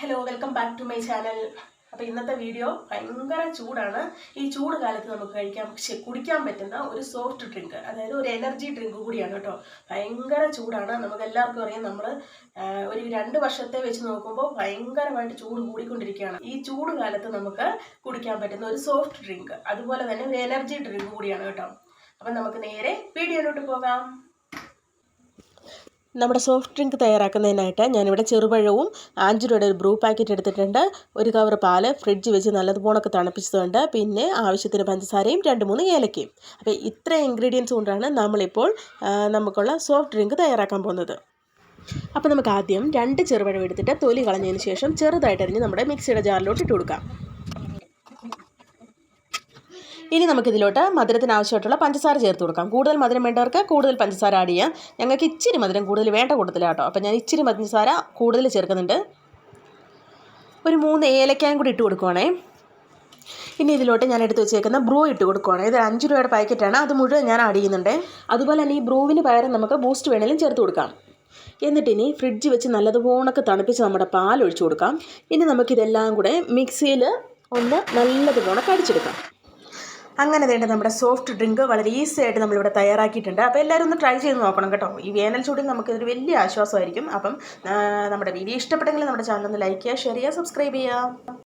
Hello welcome back to my channel അപ്പോൾ ഇന്നത്തെ video ഭയങ്കര ചൂടാണ്. ഈ ചൂട് കാലത്ത് നമുക്ക് കഴിക്കാൻ കുടിക്കാൻ പറ്റുന്ന ഒരു സോഫ്റ്റ് ഡ്രിങ്ക് അതായത് ഒരു എനർജി ഡ്രിങ്ക് കൂടിയാണ് കേട്ടോ. ഭയങ്കര ചൂടാണ്. നമുക്ക് എല്ലാവർക്കും അറിയാം നമ്മൾ ഒരു രണ്ട് വർഷത്തെ വെച്ച് നോക്കുമ്പോൾ ഭയങ്കരമായിട്ട് ചൂട് കൂടിക്കൊണ്ടിരിക്കുകയാണ്. ഈ ചൂട് കാലത്ത് നമുക്ക് കുടിക്കാൻ പറ്റുന്ന ഒരു സോഫ്റ്റ് ഡ്രിങ്ക് അതുപോലെ തന്നെ ഒരു എനർജി ഡ്രിങ്ക് കൂടിയാണ് കേട്ടോ. അപ്പം നമുക്ക് നേരെ വീഡിയോയിലോട്ട് പോകാം. നമ്മുടെ സോഫ്റ്റ് ഡ്രിങ്ക് തയ്യാറാക്കുന്നതിനായിട്ട് ഞാനിവിടെ ചെറുപഴവും അഞ്ച് ഒരു ബ്രൂ പാക്കറ്റ് എടുത്തിട്ടുണ്ട്. ഒരു കവർ പാൽ ഫ്രിഡ്ജ് വെച്ച് നല്ലതുപോണൊക്കെ തണുപ്പിച്ചതുണ്ട് പിന്നെ ആവശ്യത്തിന് പഞ്ചസാരയും രണ്ട് മൂന്ന് ഏലക്കയും. അപ്പോൾ ഇത്ര ഇൻഗ്രീഡിയൻസ് കൊണ്ടാണ് നമ്മളിപ്പോൾ നമുക്കുള്ള സോഫ്റ്റ് ഡ്രിങ്ക് തയ്യാറാക്കാൻ പോകുന്നത്. അപ്പോൾ നമുക്ക് ആദ്യം രണ്ട് ചെറുപഴം എടുത്തിട്ട് തൊലി കളഞ്ഞതിന് ശേഷം ചെറുതായിട്ട് അരിഞ്ഞ് നമ്മുടെ മിക്സിയുടെ ജാറിലോട്ട് ഇട്ട് കൊടുക്കാം. ഇനി നമുക്കിതിലോട്ട് മധുരത്തിന് ആവശ്യമായിട്ടുള്ള പഞ്ചസാര ചേർത്ത് കൊടുക്കാം. കൂടുതൽ മധുരം വേണ്ടവർക്ക് കൂടുതൽ പഞ്ചസാര ആഡ് ചെയ്യാം. ഞങ്ങൾക്ക് ഇച്ചിരി മധുരം കൂടുതൽ വേണ്ട കൂട്ടത്തിലാട്ടോ കേട്ടോ അപ്പോൾ ഞാൻ ഇച്ചിരി പഞ്ചസാര കൂടുതൽ ചേർക്കുന്നുണ്ട്. ഒരു മൂന്ന് ഏലക്കായും കൂടി ഇട്ട് കൊടുക്കുവാണേ. ഇനി ഇതിലോട്ട് ഞാൻ എടുത്ത് വെച്ചേക്കുന്ന ബ്രൂ ഇട്ട് കൊടുക്കുവാണേ. ഇത് അഞ്ച് രൂപയുടെ പാക്കറ്റാണ്. അത് മുഴുവൻ ഞാൻ ആഡ് ചെയ്യുന്നുണ്ട്. അതുപോലെ തന്നെ ഈ ബ്രൂവിന് പകരം നമുക്ക് ബൂസ്റ്റ് വേണേലും ചേർത്ത് കൊടുക്കാം. എന്നിട്ട് ഇനി ഫ്രിഡ്ജ് വെച്ച് നല്ലതുപോലെ തണുപ്പിച്ച് നമ്മുടെ പാൽ ഒഴിച്ചു കൊടുക്കാം. ഇനി നമുക്കിതെല്ലാം കൂടെ മിക്സിയിൽ ഒന്ന് നല്ലതുപോലെ കടിച്ചെടുക്കാം. അങ്ങനെ വേണ്ട നമ്മുടെ സോഫ്റ്റ് ഡ്രിങ്ക് വളരെ ഈസി ആയിട്ട് നമ്മളിവിടെ തയ്യാറാക്കിയിട്ടുണ്ട്. അപ്പോൾ എല്ലാവരും ഒന്ന് ട്രൈ ചെയ്ത് നോക്കണം കേട്ടോ. ഈ വേനൽ ചൂടിൽ നമുക്കിതൊരു വലിയ ആശ്വാസമായിരിക്കും. അപ്പം നമ്മുടെ വീഡിയോ ഇഷ്ടപ്പെട്ടെങ്കിൽ നമ്മുടെ ചാനൽ ഒന്ന് ലൈക്ക് ചെയ്യുക ഷെയർ ചെയ്യുക സബ്സ്ക്രൈബ് ചെയ്യുക.